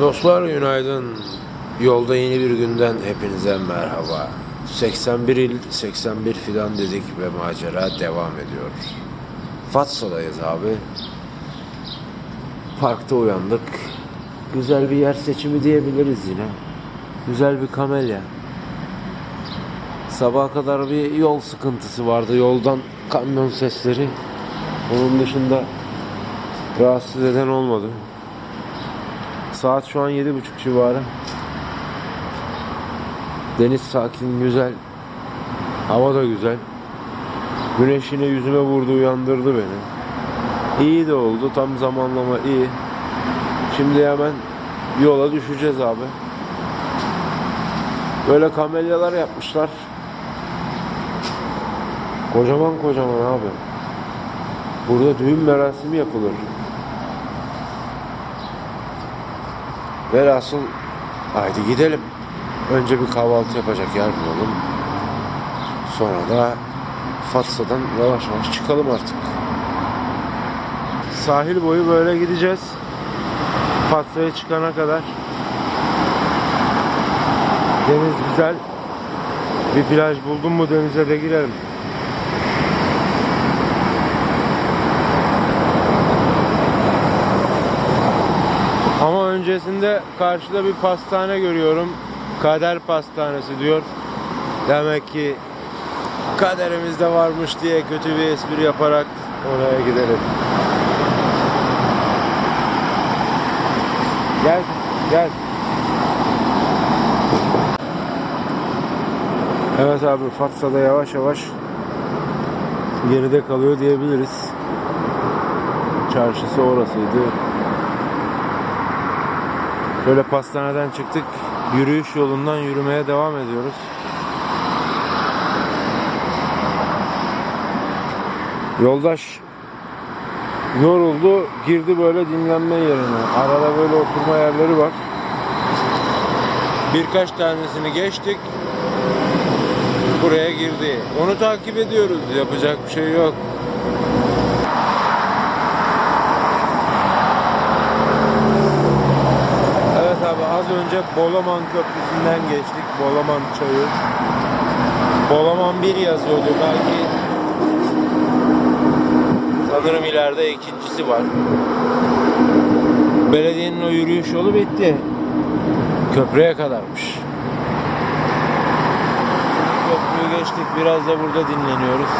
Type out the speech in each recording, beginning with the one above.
Dostlar günaydın. Yolda yeni bir günden hepinize merhaba. 81 il, 81 fidan dedik ve macera devam ediyor. Fatsa'dayız abi. Parkta uyandık. Güzel bir yer seçimi diyebiliriz yine. Güzel bir kamelya. Sabaha kadar bir yol sıkıntısı vardı. Yoldan kamyon sesleri. Onun dışında rahatsız eden olmadı. Saat şu an yedi buçuk civarı. Deniz sakin, güzel. Hava da güzel. Güneş yüzüme vurdu, uyandırdı beni. İyi de oldu, tam zamanlama iyi. Şimdi hemen yola düşeceğiz abi. Böyle kamelyalar yapmışlar. Kocaman kocaman abi. Burada düğün merasimi yapılır. Velhasıl haydi gidelim. Önce bir kahvaltı yapacak yer bulalım. Sonra da Fatsa'dan yavaş yavaş çıkalım artık. Sahil boyu böyle gideceğiz. Fatsa'ya çıkana kadar. Deniz güzel. Bir plaj buldum mu denize de girelim. Ama öncesinde karşıda bir pastane görüyorum. Kader Pastanesi diyor. Demek ki kaderimizde varmış diye kötü bir espri yaparak oraya gidelim. Gel, gel. Evet abi Fatsa'da yavaş yavaş geride kalıyor diyebiliriz. Çarşısı orasıydı. Böyle pastaneden çıktık. Yürüyüş yolundan yürümeye devam ediyoruz. Yoldaş yoruldu, girdi böyle dinlenme yerine. Arada böyle oturma yerleri var. Birkaç tanesini geçtik. Buraya girdi. Onu takip ediyoruz. Yapacak bir şey yok. Evet abi az önce Bolaman Köprüsü'nden geçtik. Bolaman çayı. Bolaman 1 yazıyordu belki. Sanırım ileride ikincisi var. Belediyenin o yürüyüş yolu bitti. Köprüye kadarmış. Köprüyü geçtik. Biraz da burada dinleniyoruz.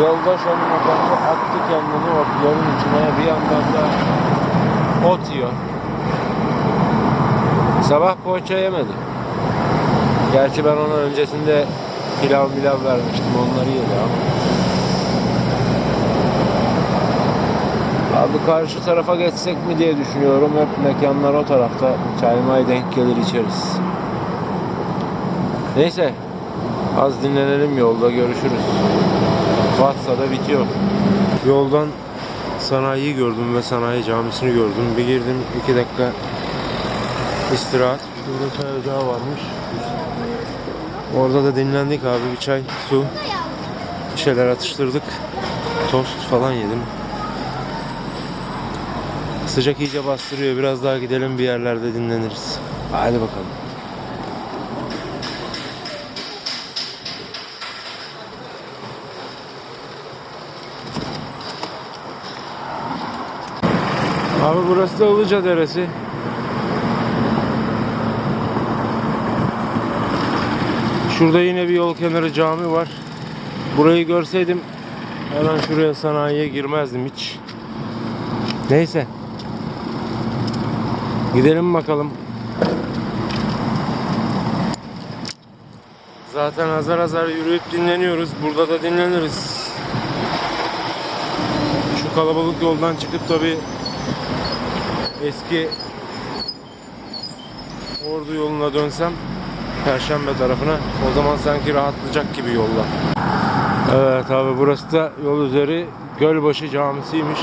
Yoldaş hanımefendi attı kendini otların içine. Bir yandan da ot yiyor. Sabah poğaça yemedi. Gerçi ben ona öncesinde pilav pilav vermiştim. Onları yedi ama. Abi karşı tarafa geçsek mi diye düşünüyorum. Hep mekanlar o tarafta. Çay may denk gelir içeriz. Neyse. Az dinlenelim yolda görüşürüz. Fatsa'da bitiyor. Yoldan sanayiyi gördüm ve sanayi camisini gördüm. Bir girdim iki dakika istirahat. Burada çay ocağı varmış. Orada da dinlendik abi. Bir çay, su, bir şeyler atıştırdık. Tost falan yedim. Sıcak iyice bastırıyor. Biraz daha gidelim bir yerlerde dinleniriz. Hadi bakalım. Abi burası da Ilıca Deresi. Şurada yine bir yol kenarı cami var. Burayı görseydim hemen şuraya sanayiye girmezdim hiç. Neyse. Gidelim bakalım. Zaten azar azar yürüyüp dinleniyoruz. Burada da dinleniriz. Şu kalabalık yoldan çıkıp tabi eski Ordu yoluna dönsem Perşembe tarafına o zaman sanki rahatlayacak gibi yollar. Evet abi burası da yol üzeri Gölbaşı Camisi'ymiş.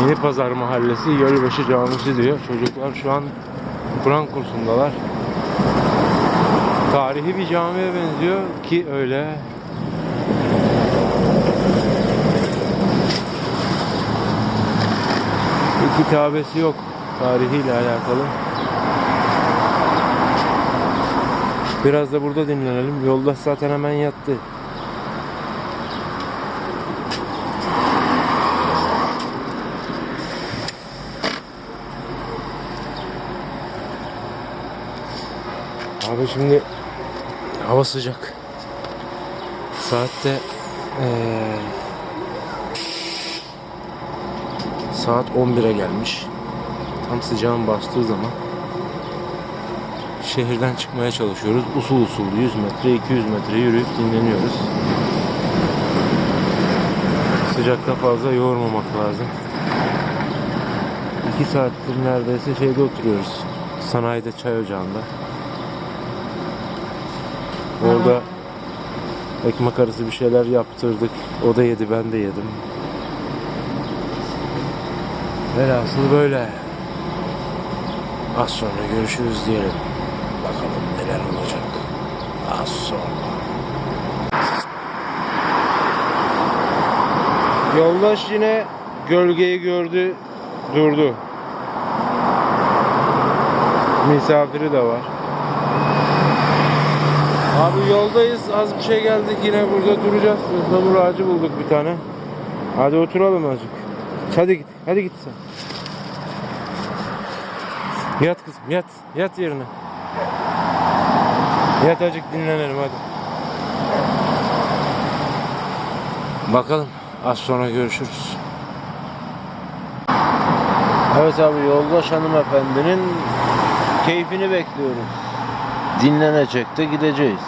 Yeni Pazar Mahallesi Gölbaşı Camisi diyor. Çocuklar şu an Kur'an kursundalar. Tarihi bir camiye benziyor ki öyle. kitabesi yok tarihiyle alakalı. Biraz da burada dinlenelim. Yoldaş zaten hemen yattı. Abi şimdi hava sıcak. Saatte eee, saat 11'e gelmiş. Tam sıcağın bastığı zaman şehirden çıkmaya çalışıyoruz. Usul usul 100 metre 200 metre yürüyüp dinleniyoruz. Sıcakta fazla yormamak lazım. 2 saattir neredeyse şeyde oturuyoruz. Sanayide çay ocağında. Orada ekmek arası bir şeyler yaptırdık. O da yedi ben de yedim. Velhasıl böyle. Az sonra görüşürüz diyelim. Bakalım neler olacak. Az sonra. Yoldaş yine gölgeyi gördü, durdu. Misafiri de var. Abi yoldayız. Az bir şey geldik. Yine burada duracağız. Ihlamur ağacı bulduk bir tane. Hadi oturalım azıcık. Hadi git. Hadi git sen. Yat kızım yat. Yat yerine. Yat azıcık dinlenelim hadi. Bakalım. Az sonra görüşürüz. Evet abi yoldaş hanımefendinin keyfini bekliyoruz. Dinlenecek de gideceğiz.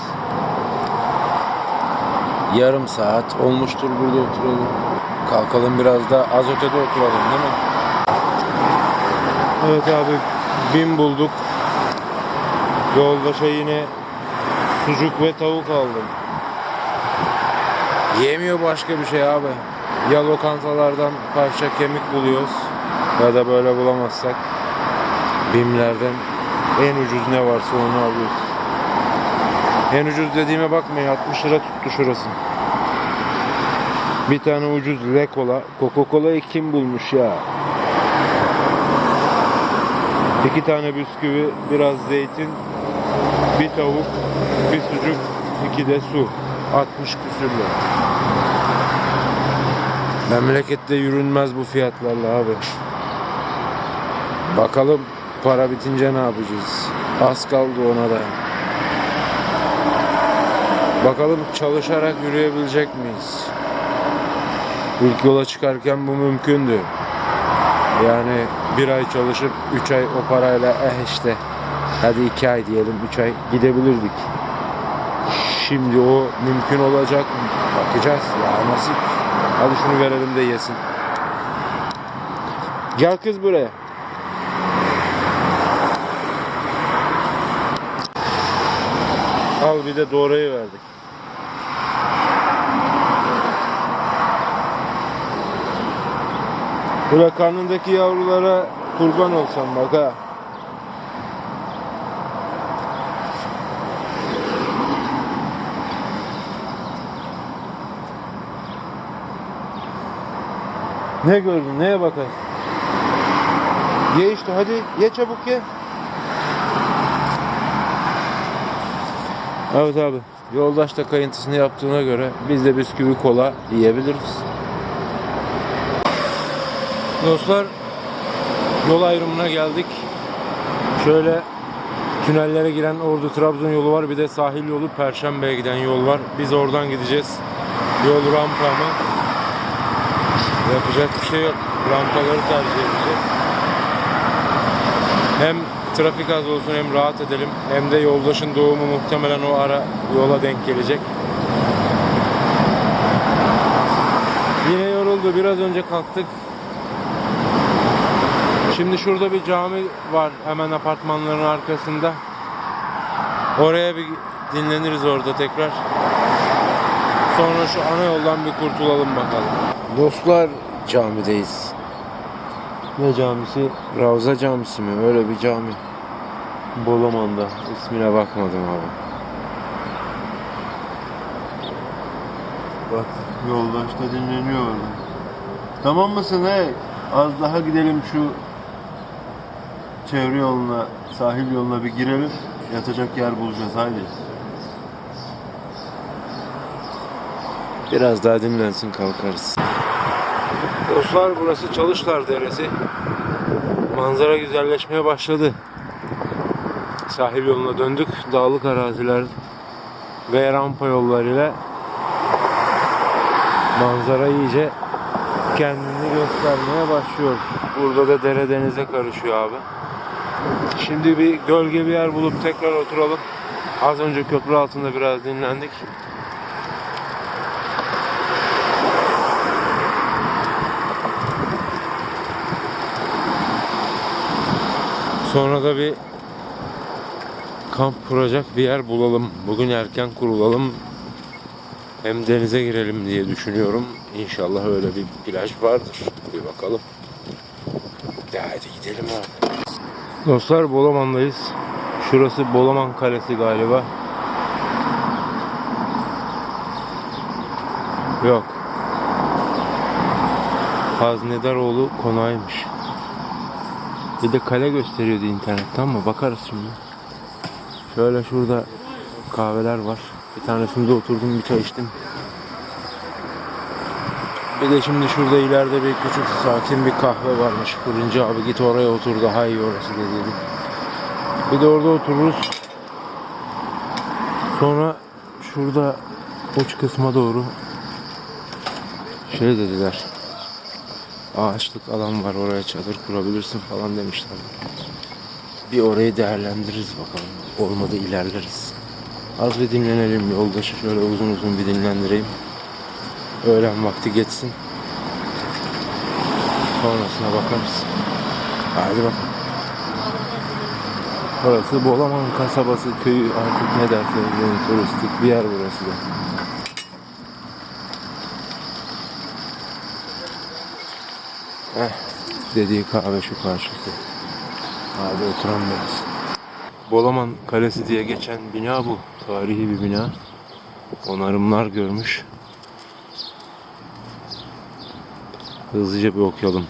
Yarım saat olmuştur burada oturalım. Kalkalım biraz da az ötede oturalım değil mi? Evet abi bin bulduk. Yoldaşa yine sucuk ve tavuk aldım. Yemiyor başka bir şey abi. Ya lokantalardan parça kemik buluyoruz ya da böyle bulamazsak Bimlerden en ucuz ne varsa onu alıyoruz. En ucuz dediğime bakmayın 60 lira tuttu şurası. Bir tane ucuz Le Cola. Coca-Cola'yı kim bulmuş ya? İki tane bisküvi, biraz zeytin, bir tavuk, bir sucuk, iki de su. 60 küsür lira. Memlekette yürünmez bu fiyatlarla abi. Bakalım para bitince ne yapacağız? Az kaldı ona da. Bakalım çalışarak yürüyebilecek miyiz? İlk yola çıkarken bu mümkündü. Yani bir ay çalışıp üç ay o parayla eh işte hadi iki ay diyelim üç ay gidebilirdik. Şimdi o mümkün olacak mı? Bakacağız ya nasip. Hadi şunu verelim de yesin. Gel kız buraya. Al bir de doğrayı verdik. Böyle karnındaki yavrulara kurban olsam bak ha. Ne gördün? Neye bakarsın? Ye işte hadi. Ye çabuk ye. Evet abi. Yoldaş da kayıntısını yaptığına göre biz de bisküvi kola yiyebiliriz. Dostlar yol ayrımına geldik. Şöyle tünellere giren Ordu Trabzon yolu var. Bir de sahil yolu Perşembe'ye giden yol var. Biz oradan gideceğiz. Yol rampa mı? Yapacak bir şey yok. Rampaları tercih edeceğiz. Hem trafik az olsun hem rahat edelim. Hem de yoldaşın doğumu muhtemelen o ara yola denk gelecek. Yine yoruldu. Biraz önce kalktık. Şimdi şurada bir cami var hemen apartmanların arkasında. Oraya bir dinleniriz orada tekrar. Sonra şu ana yoldan bir kurtulalım bakalım. Dostlar camideyiz. Ne camisi? Ravza Camisi mi? Öyle bir cami. Bolaman'da. İsmine bakmadım abi. Bak yoldaşta dinleniyor orada. Tamam mısın hey? Az daha gidelim şu çevre yoluna, sahil yoluna bir girelim. Yatacak yer bulacağız haydi. Biraz daha dinlensin kalkarız. Dostlar burası Çalışlar Deresi. Manzara güzelleşmeye başladı. Sahil yoluna döndük. Dağlık araziler ve rampa yollarıyla manzara iyice kendini göstermeye başlıyor. Burada da dere denize karışıyor abi. Şimdi bir gölge bir yer bulup tekrar oturalım. Az önce köprü altında biraz dinlendik. Sonra da bir kamp kuracak bir yer bulalım. Bugün erken kurulalım. Hem denize girelim diye düşünüyorum. İnşallah öyle bir plaj vardır. Bir bakalım. De hadi gidelim abi. Dostlar Bolaman'dayız. Şurası Bolaman Kalesi galiba. Yok. Haznedaroğlu konağıymış. Bir de kale gösteriyordu internetten ama bakarız şimdi. Şöyle şurada kahveler var. Bir tanesinde oturdum bir çay içtim. Bir de şimdi şurada ileride bir küçük sakin bir kahve varmış. Fırıncı abi git oraya otur daha iyi orası dedi. Bir de orada otururuz. Sonra şurada uç kısma doğru şey dediler. Ağaçlık alan var oraya çadır kurabilirsin falan demişler. Bir orayı değerlendiririz bakalım. Olmadı ilerleriz. Az bir dinlenelim yoldaşı şöyle uzun uzun bir dinlendireyim. Öğlen vakti geçsin. Sonrasına bakarız. Hadi bakalım. Burası Bolaman kasabası köyü artık ne derseniz deyin turistik bir yer burası da. Heh, dediği kahve şu karşısı. Hadi oturan biraz. Bolaman Kalesi diye geçen bina bu. Tarihi bir bina. Onarımlar görmüş. Hızlıca bir okuyalım.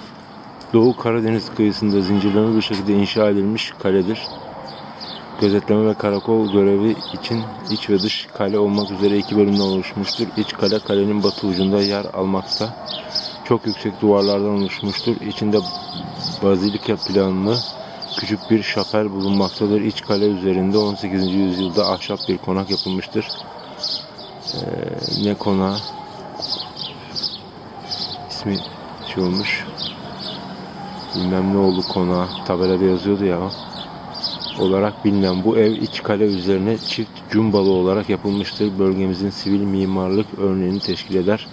Doğu Karadeniz kıyısında zincirleme bir şekilde inşa edilmiş kaledir. Gözetleme ve karakol görevi için iç ve dış kale olmak üzere iki bölümden oluşmuştur. İç kale kalenin batı ucunda yer almakta. Çok yüksek duvarlardan oluşmuştur. İçinde bazilika planlı küçük bir şapel bulunmaktadır. İç kale üzerinde 18. yüzyılda ahşap bir konak yapılmıştır. Ee, ne konağı? İsmi şey olmuş. Bilmem ne oldu konağı. Tabelada yazıyordu ya. Olarak bilinen bu ev iç kale üzerine çift cumbalı olarak yapılmıştır. Bölgemizin sivil mimarlık örneğini teşkil eder.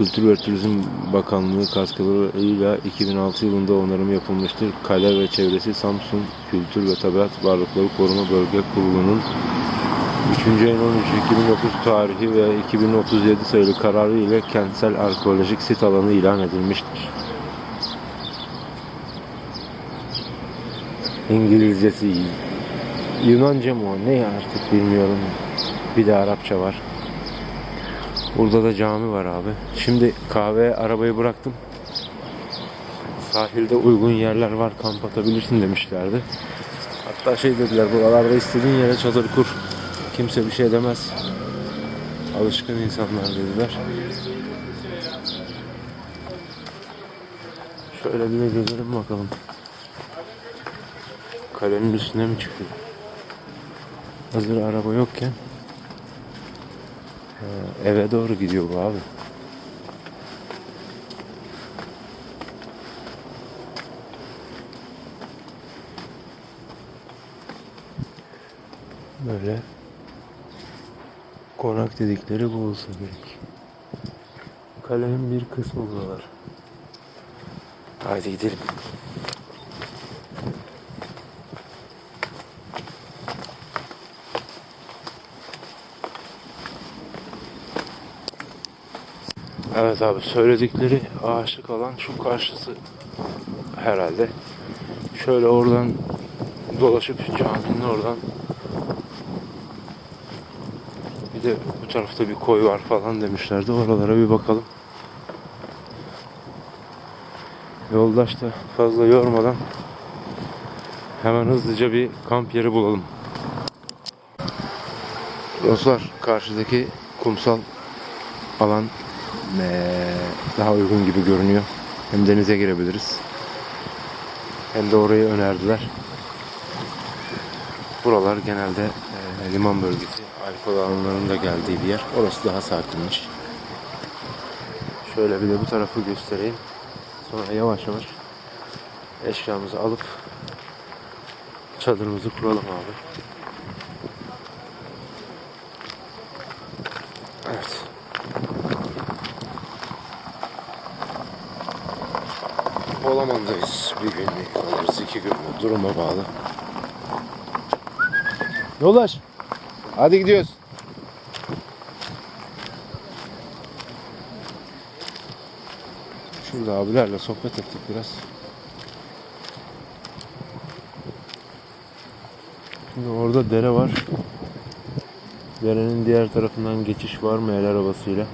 Kültür ve Turizm Bakanlığı katkılarıyla 2006 yılında onarım yapılmıştır. Kale ve çevresi Samsun Kültür ve Tabiat Varlıkları Koruma Bölge Kurulu'nun 3. ayın 13 2009 tarihi ve 2037 sayılı kararı ile kentsel arkeolojik sit alanı ilan edilmiştir. İngilizcesi. Yunanca mı? Ne artık bilmiyorum. Bir de Arapça var. Burada da cami var abi. Şimdi kahveye arabayı bıraktım. Sahilde uygun yerler var kamp atabilirsin demişlerdi. Hatta şey dediler buralarda istediğin yere çadır kur. Kimse bir şey demez. Alışkın insanlar dediler. Şöyle bir de gezelim bakalım. Kalenin üstüne mi çıkıyor? Hazır araba yokken ee, eve doğru gidiyor bu abi. Böyle konak dedikleri bu olsa gerek. Kalenin bir kısmı buralar. Haydi gidelim. Evet abi söyledikleri aşık alan şu karşısı herhalde. Şöyle oradan dolaşıp caminin oradan bir de bu tarafta bir koy var falan demişlerdi. Oralara bir bakalım. Yoldaş da fazla yormadan hemen hızlıca bir kamp yeri bulalım. Dostlar karşıdaki kumsal alan daha uygun gibi görünüyor. Hem denize girebiliriz. Hem de orayı önerdiler. Buralar genelde eee, liman bölgesi, alkol alanlarının da geldiği bir yer. Orası daha sakinmiş. Şöyle bir de bu tarafı göstereyim. Sonra yavaş yavaş eşyamızı alıp çadırımızı kuralım abi. Evet. Olaman'dayız. Bir günlük kalırız. iki gün mü? Duruma bağlı. Yolaş. Hadi gidiyoruz. Şurada abilerle sohbet ettik biraz. Şimdi orada dere var. Derenin diğer tarafından geçiş var mı el arabasıyla?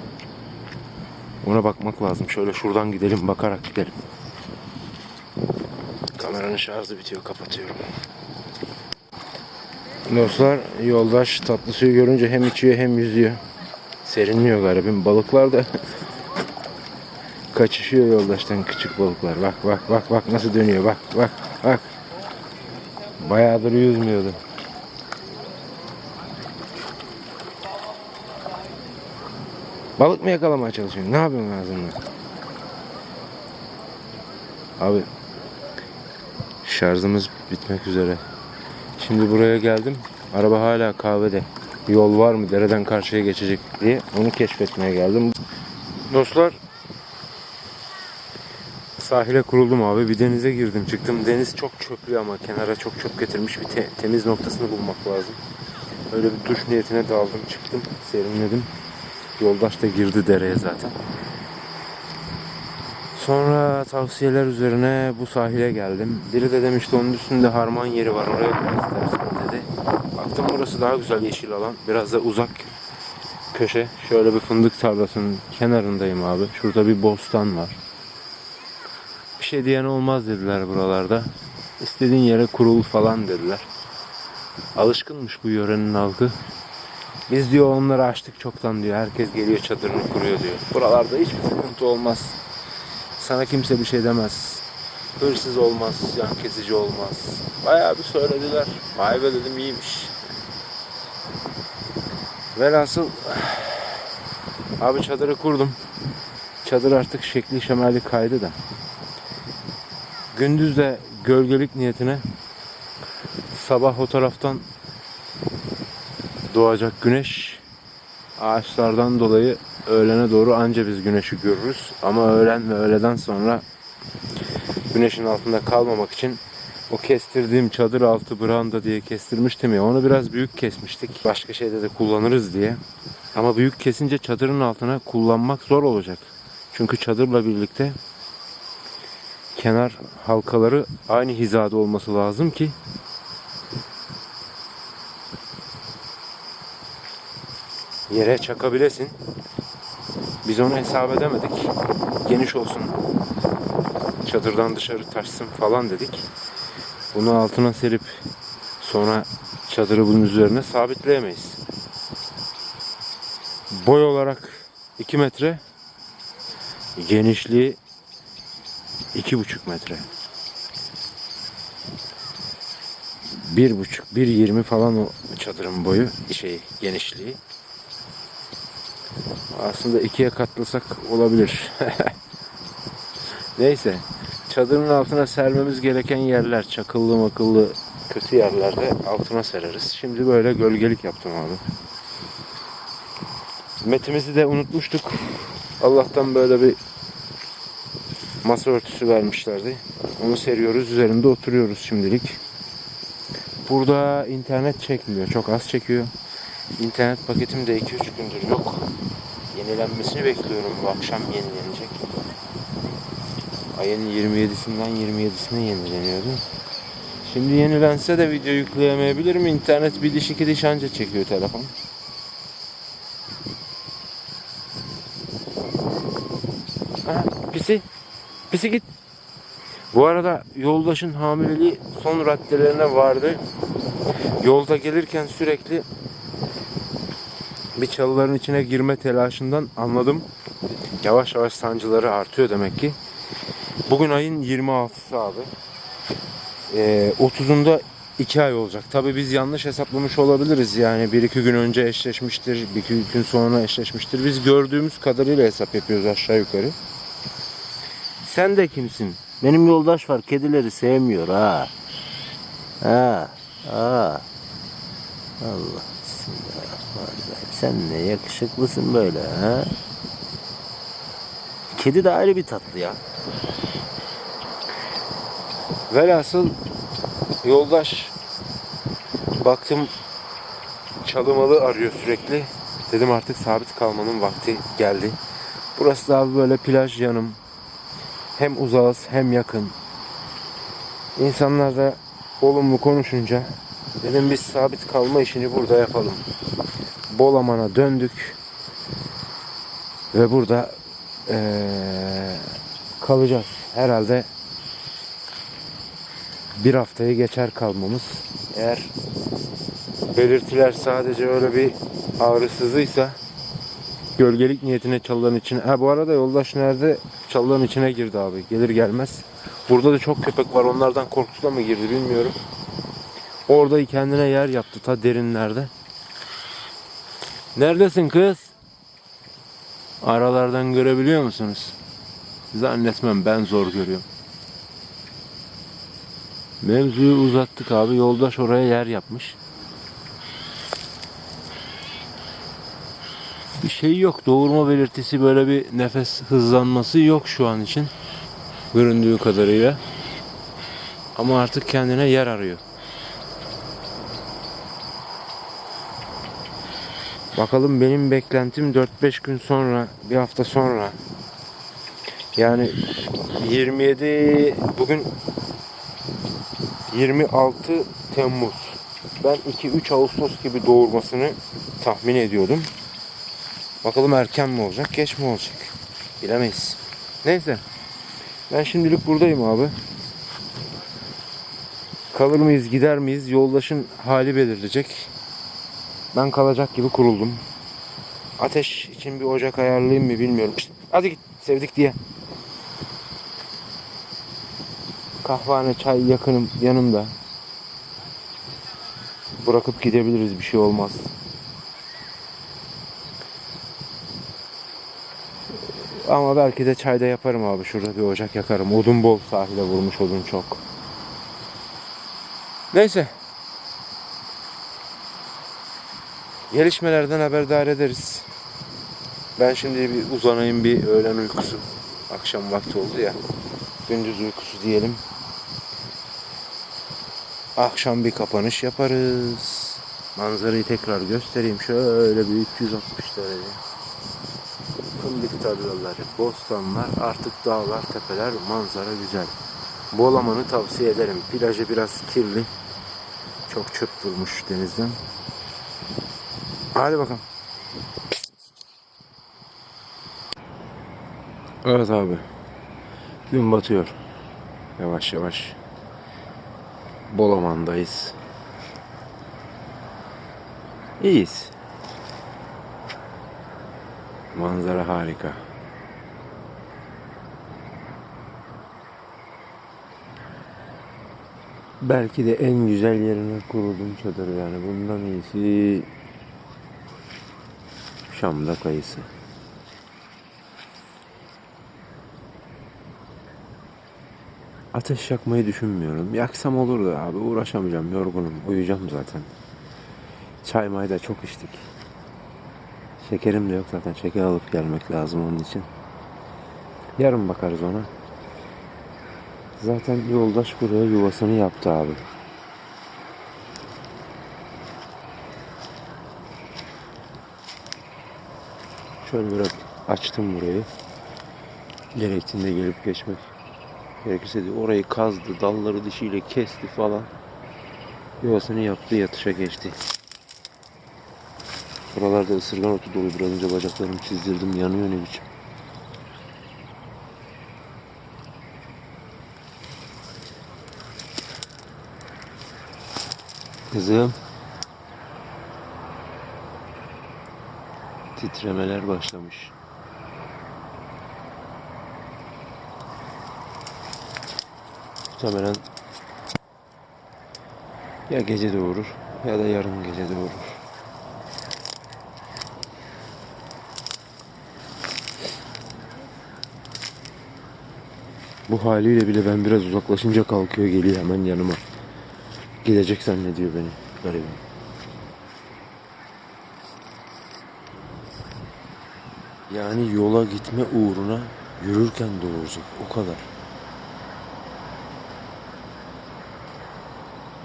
Ona bakmak lazım. Şöyle şuradan gidelim, bakarak gidelim. Kameranın şarjı bitiyor, kapatıyorum. Dostlar, yoldaş tatlı suyu görünce hem içiyor hem yüzüyor. Serinliyor garibim. Balıklar da kaçışıyor yoldaştan küçük balıklar. Bak bak bak bak nasıl dönüyor. Bak bak bak. Bayağıdır yüzmüyordu. Balık mı yakalamaya çalışıyorsun? Ne yapıyorsun ağzınla? Abi şarjımız bitmek üzere. Şimdi buraya geldim. Araba hala kahvede. Yol var mı? Dereden karşıya geçecek diye onu keşfetmeye geldim. Dostlar sahile kuruldum abi. Bir denize girdim çıktım. Deniz çok çöplü ama kenara çok çöp getirmiş. Bir te- temiz noktasını bulmak lazım. Öyle bir duş niyetine daldım çıktım. Serinledim. Yoldaş da girdi dereye zaten. Sonra tavsiyeler üzerine bu sahile geldim. Biri de demişti onun üstünde harman yeri var oraya gitmek istersen dedi. Baktım burası daha güzel yeşil alan. Biraz da uzak köşe. Şöyle bir fındık tarlasının kenarındayım abi. Şurada bir bostan var. Bir şey diyen olmaz dediler buralarda. İstediğin yere kurul falan dediler. Alışkınmış bu yörenin halkı. Biz diyor onları açtık çoktan diyor. Herkes geliyor çadırını kuruyor diyor. Buralarda hiçbir sıkıntı olmaz. Sana kimse bir şey demez. Hırsız olmaz, yan kesici olmaz. Bayağı bir söylediler. Vay be dedim iyiymiş. Velhasıl abi çadırı kurdum. Çadır artık şekli şemali kaydı da. Gündüz de gölgelik niyetine sabah o taraftan doğacak güneş ağaçlardan dolayı öğlene doğru anca biz güneşi görürüz. Ama öğlen ve öğleden sonra güneşin altında kalmamak için o kestirdiğim çadır altı branda diye kestirmiştim ya onu biraz büyük kesmiştik. Başka şeyde de kullanırız diye. Ama büyük kesince çadırın altına kullanmak zor olacak. Çünkü çadırla birlikte kenar halkaları aynı hizada olması lazım ki yere çakabilesin. Biz onu hesap edemedik. Geniş olsun. Çadırdan dışarı taşsın falan dedik. Bunu altına serip sonra çadırı bunun üzerine sabitleyemeyiz. Boy olarak 2 metre, genişliği 2,5 metre. 1,5, 1,20 falan o çadırın boyu, şey genişliği. Aslında ikiye katlasak olabilir. Neyse. Çadırın altına sermemiz gereken yerler çakıllı makıllı kötü yerlerde altına sereriz. Şimdi böyle gölgelik yaptım abi. Metimizi de unutmuştuk. Allah'tan böyle bir masa örtüsü vermişlerdi. Onu seriyoruz. Üzerinde oturuyoruz şimdilik. Burada internet çekmiyor. Çok az çekiyor. İnternet paketim de 2-3 gündür yok. Yenilenmesini bekliyorum. Bu akşam yenilenecek. Ayın 27'sinden 27'sine yenileniyordu. Şimdi yenilense de video yükleyemeyebilirim. İnternet bir diş iki diş anca çekiyor telefon. Aha, pisi. Pisi git. Bu arada yoldaşın hamileliği son raddelerine vardı. Yolda gelirken sürekli bir çalıların içine girme telaşından anladım. Yavaş yavaş sancıları artıyor demek ki. Bugün ayın 26'sı abi. Ee, 30'unda 2 ay olacak. Tabi biz yanlış hesaplamış olabiliriz. Yani 1-2 gün önce eşleşmiştir, 1-2 gün sonra eşleşmiştir. Biz gördüğümüz kadarıyla hesap yapıyoruz aşağı yukarı. Sen de kimsin? Benim yoldaş var. Kedileri sevmiyor ha. Ha. Ha. Allah. Sen ne yakışıklısın böyle ha. Kedi de ayrı bir tatlı ya. Velhasıl yoldaş baktım çalımalı arıyor sürekli. Dedim artık sabit kalmanın vakti geldi. Burası da abi böyle plaj yanım. Hem uzağız hem yakın. İnsanlar da olumlu konuşunca dedim biz sabit kalma işini burada yapalım. Bolaman'a döndük. Ve burada eee, kalacağız. Herhalde bir haftayı geçer kalmamız. Eğer belirtiler sadece öyle bir ağrısızıysa gölgelik niyetine çalıların içine. Ha bu arada yoldaş nerede? Çalıların içine girdi abi. Gelir gelmez. Burada da çok köpek var. Onlardan korktu da mı girdi bilmiyorum. Orada kendine yer yaptı ta derinlerde. Neredesin kız? Aralardan görebiliyor musunuz? Zannetmem ben zor görüyorum. Mevzuyu uzattık abi. Yoldaş oraya yer yapmış. Bir şey yok. Doğurma belirtisi böyle bir nefes hızlanması yok şu an için. Göründüğü kadarıyla. Ama artık kendine yer arıyor. Bakalım benim beklentim 4-5 gün sonra, bir hafta sonra. Yani 27 bugün 26 Temmuz. Ben 2-3 Ağustos gibi doğurmasını tahmin ediyordum. Bakalım erken mi olacak, geç mi olacak? Bilemeyiz. Neyse. Ben şimdilik buradayım abi. Kalır mıyız, gider miyiz? Yoldaşın hali belirleyecek. Ben kalacak gibi kuruldum. Ateş için bir ocak ayarlayayım mı bilmiyorum. Hadi git, sevdik diye. Kahvehane, çay yakınım, yanımda. Bırakıp gidebiliriz, bir şey olmaz. Ama belki de çayda yaparım abi. Şurada bir ocak yakarım. Odun bol sahile vurmuş odun çok. Neyse. Gelişmelerden haberdar ederiz. Ben şimdi bir uzanayım bir öğlen uykusu. Akşam vakti oldu ya. Gündüz uykusu diyelim. Akşam bir kapanış yaparız. Manzarayı tekrar göstereyim. Şöyle bir 360 derece. Fındık tarlaları, bostanlar, artık dağlar, tepeler, manzara güzel. Bolaman'ı tavsiye ederim. Plajı biraz kirli. Çok çöp vurmuş denizden. Hadi bakalım. Evet abi. Gün batıyor. Yavaş yavaş. Bolaman'dayız. İyiyiz. Manzara harika. Belki de en güzel yerine kurulum çadır yani. Bundan iyisi Şam'da kayısı. Ateş yakmayı düşünmüyorum. Yaksam olurdu abi. Uğraşamayacağım. Yorgunum. Uyuyacağım zaten. Çay may çok içtik. Şekerim de yok zaten. Şeker alıp gelmek lazım onun için. Yarın bakarız ona. Zaten yoldaş buraya yuvasını yaptı abi. Şöyle biraz açtım burayı. Gerektiğinde gelip geçmek gerekirse diye. Orayı kazdı, dalları dişiyle kesti falan. Yuvasını yaptı, yatışa geçti. Buralarda ısırgan otu dolu biraz önce bacaklarımı çizdirdim. Yanıyor ne biçim. Kızım. Titremeler başlamış. Muhtemelen ya gece doğurur ya da yarın gece doğurur. Bu haliyle bile ben biraz uzaklaşınca kalkıyor geliyor hemen yanıma. Gidecek zannediyor beni. Garibim. Yani yola gitme uğruna yürürken doğuracak. O kadar.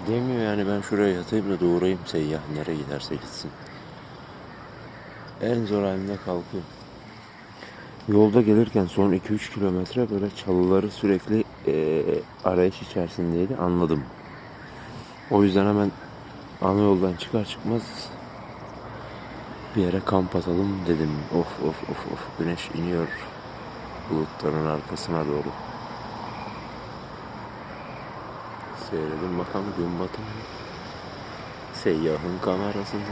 Demiyor yani ben şuraya yatayım da doğurayım seyyah nereye giderse gitsin. En zor halinde kalkıyor. Yolda gelirken son 2-3 kilometre böyle çalıları sürekli eee, arayış içerisindeydi anladım. O yüzden hemen ana yoldan çıkar çıkmaz bir yere kamp atalım dedim. Of of of of güneş iniyor bulutların arkasına doğru. Seyredin bakalım gün batımı. Seyyahın kamerasında.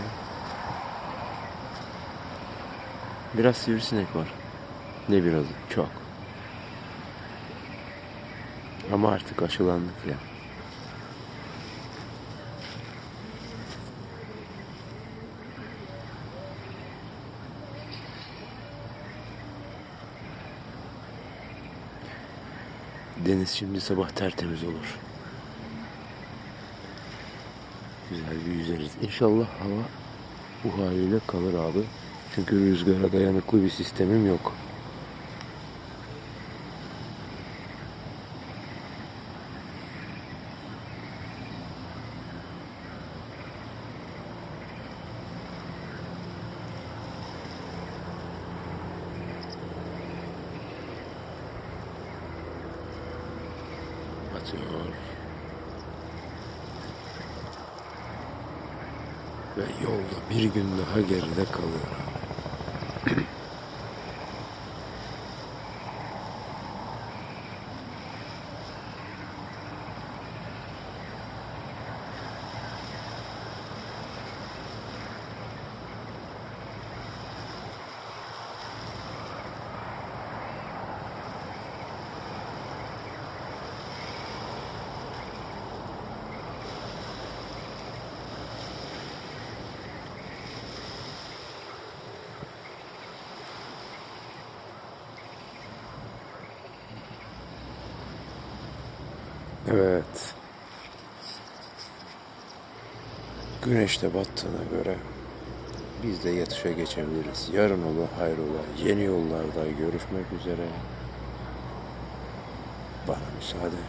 Biraz sivrisinek var. Ne birazı? Çok. Ama artık aşılandık ya. Deniz şimdi sabah tertemiz olur. Güzel bir yüzeriz. İnşallah hava bu haliyle kalır abi. Çünkü rüzgara dayanıklı bir sistemim yok. Batıyor. Ve yolda bir gün daha geride kalıyor abi. Evet. Güneş de battığına göre biz de yatışa geçebiliriz. Yarın ola hayrola yeni yollarda görüşmek üzere. Bana müsaade.